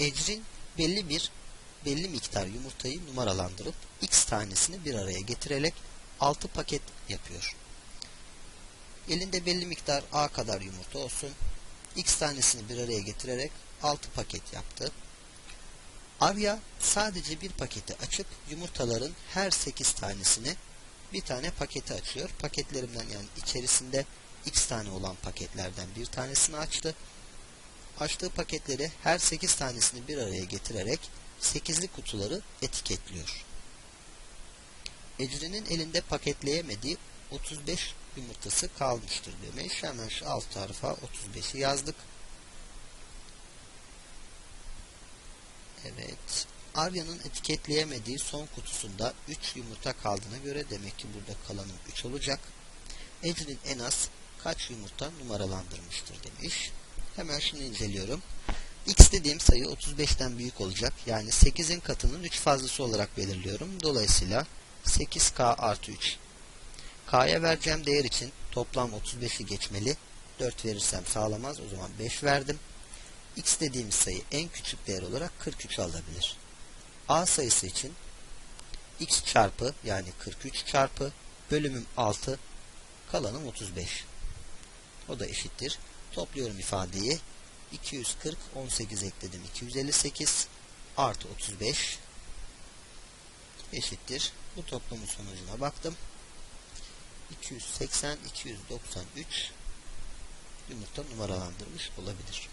Ecrin belli bir belli miktar yumurtayı numaralandırıp x tanesini bir araya getirerek 6 paket yapıyor. Elinde belli miktar a kadar yumurta olsun. x tanesini bir araya getirerek 6 paket yaptı. Arya sadece bir paketi açıp yumurtaların her 8 tanesini bir tane paketi açıyor. Paketlerimden yani içerisinde x tane olan paketlerden bir tanesini açtı. Açtığı paketleri her 8 tanesini bir araya getirerek 8'li kutuları etiketliyor. Ecrin'in elinde paketleyemediği 35 yumurtası kalmıştır demiş. Hemen şu alt tarafa 35'i yazdık. Evet. Arya'nın etiketleyemediği son kutusunda 3 yumurta kaldığına göre demek ki burada kalanım 3 olacak. Ecrin en az kaç yumurta numaralandırmıştır demiş. Hemen şunu inceliyorum. X dediğim sayı 35'ten büyük olacak. Yani 8'in katının 3 fazlası olarak belirliyorum. Dolayısıyla 8K artı 3. K'ya vereceğim değer için toplam 35'i geçmeli. 4 verirsem sağlamaz. O zaman 5 verdim. X dediğimiz sayı en küçük değer olarak 43 alabilir. A sayısı için X çarpı yani 43 çarpı bölümüm 6 kalanım 35. O da eşittir. Topluyorum ifadeyi. 240 18 ekledim 258 artı 35 eşittir. Bu toplamın sonucuna baktım. 280 293 yumurta numaralandırmış olabilir.